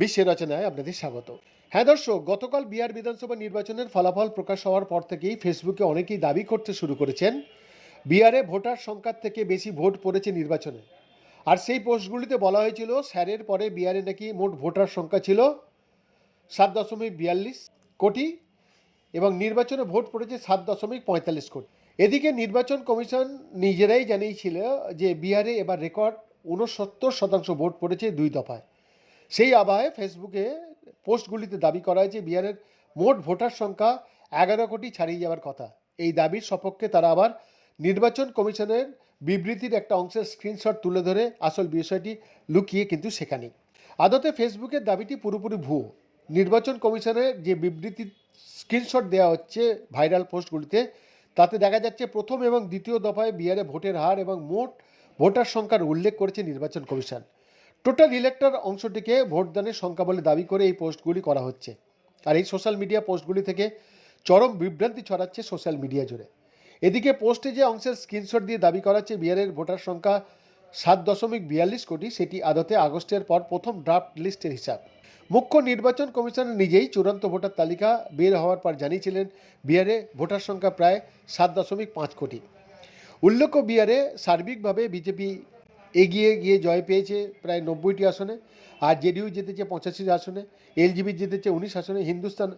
বিশ্বের রচনায় আপনাদের স্বাগত। হ্যাঁ দর্শক, গতকাল বিহার বিধানসভা নির্বাচনের ফলাফল প্রকাশ হওয়ার পর থেকেই ফেসবুকে অনেকেই দাবি করতে শুরু করেছেন, বিহারে ভোটার সংখ্যার থেকে বেশি ভোট পড়েছে নির্বাচনে। আর সেই পোস্টগুলিতে বলা হয়েছিল, স্যারের পরে বিহারে নাকি মোট ভোটার সংখ্যা ছিল সাত দশমিক বিয়াল্লিশ কোটি এবং নির্বাচনে ভোট পড়েছে সাত দশমিক পঁয়তাল্লিশ কোটি। এদিকে নির্বাচন কমিশন নিজেরাই জানিয়েছিল যে বিহারে এবার রেকর্ড উনসত্তর শতাংশ ভোট পড়েছে দুই দফায়। সেই আবহে ফেসবুকে পোস্টগুলিতে দাবি করা হয়েছে, বিহারের মোট ভোটার সংখ্যা এগারো কোটি ছাড়িয়ে যাওয়ার কথা। এই দাবির সপক্ষে তারা আবার নির্বাচন কমিশনের বিবৃতির একটা অংশের স্ক্রিনশট তুলে ধরে আসল বিষয়টি লুকিয়ে কিন্তু সেখানেই। আদতে ফেসবুকের দাবিটি পুরোপুরি ভুয়ো। নির্বাচন কমিশনের যে বিবৃতি স্ক্রিনশট দেওয়া হচ্ছে ভাইরাল পোস্টগুলিতে তাতে দেখা যাচ্ছে প্রথম এবং দ্বিতীয় দফায় বিহারে ভোটের হার এবং মোট ভোটার সংখ্যার উল্লেখ করেছে নির্বাচন কমিশন। টোটাল ইলেক্টর অংশটিকে ভোটদানের সংখ্যা বলে দাবি করে এই পোস্টগুলি করা হচ্ছে। আর এই সোশ্যাল মিডিয়া পোস্টগুলি থেকে চরম বিভ্রান্তি ছড়াচ্ছে সোশ্যাল মিডিয়া জুড়ে। এদিকে পোস্টে যে অংশের স্ক্রিনশট দিয়ে দাবি করা হচ্ছে বিহারের ভোটার সংখ্যা সাত দশমিক বিয়াল্লিশ কোটি, সেটি আদতে আগস্টের পর প্রথম ড্রাফট লিস্টের হিসাব। মুখ্য নির্বাচন কমিশনার নিজেই চূড়ান্ত ভোটার তালিকা বের হওয়ার পর জানিয়েছিলেন, বিহারে ভোটার সংখ্যা প্রায় সাত দশমিক পাঁচ কোটি। উল্লেখ্য, বিহারে সার্বিকভাবে বিজেপি এগিয়ে গিয়ে জয় পেয়েছে প্রায় নব্বইটি আসনে, আর জেডিইউ জিতেছে পঁচাশি আসনে, এলজিবি জিতেছে উনিশ আসনে, হিন্দুস্তান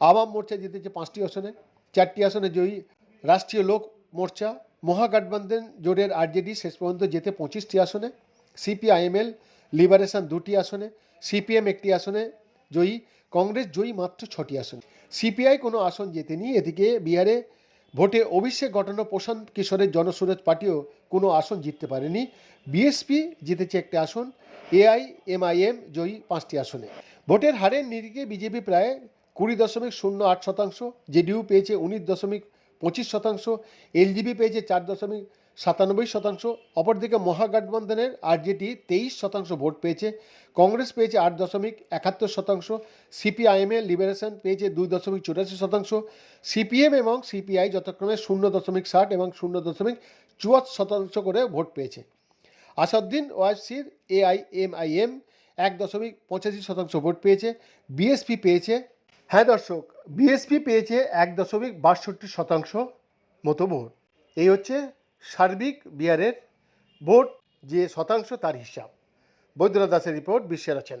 আওয়াম মোর্চা জিতেছে পাঁচটি আসনে, চারটি আসনে জয়ী রাষ্ট্রীয় লোক মোর্চা মহাগঠবন্ধন জোটের আরজেডি শেষ পর্যন্ত যেতে পঁচিশটি আসনে, সিপিআইএমএল, লিবারেশন দুটি আসনে, সিপিএম একটি আসনে, জয়ী কংগ্রেস জয়ী মাত্র ছটি আসনে। সিপিআই কোনো আসন জেতেনি এদিকে বিহারে ভোটে অভিষেক ঘটানো প্রশান্ত কিশোরের জনসুরজ পার্টিও কোনো আসন জিততে পারেনি। বিএসপি জিতেছে একটি আসন এআই এমআইএম জয়ী পাঁচটি আসনে। ভোটের হারের নিরিখে বিজেপি প্রায় কুড়ি দশমিক শূন্য আট শতাংশ, জেডিইউ পেয়েছে উনিশ দশমিক পঁচিশ শতাংশ, এলজিবি পেয়েছে চার দশমিক সাতানব্বই শতাংশ, অপরদিকে মহাগঠবন্ধনের আরজেডি তেইশ শতাংশ ভোট পেয়েছে, কংগ্রেস পেয়েছে আট দশমিক একাত্তর শতাংশ সিপিআইএমএ লিবারেশন পেয়েছে দুই দশমিক চুরাশি শতাংশ, সিপিএম এবং সিপিআই যথাক্রমে শূন্য দশমিক ষাট এবং শূন্য দশমিক চুয়াত্তর শতাংশ করে ভোট পেয়েছে। আসাদ্দিন ওয়াইসির এআইএমআইএম এক দশমিক পঁচাশি শতাংশ ভোট পেয়েছে, বিএসপি পেয়েছে হ্যাঁ দর্শক, বিএসপি পেয়েছে এক দশমিক বাষট্টি শতাংশ মতো ভোট। এই হচ্ছে সার্বিক বিহারের ভোট, যে শতাংশ তার হিসাব। বৈদ্যনাথ দাসের রিপোর্ট, বিশ্বের রচনা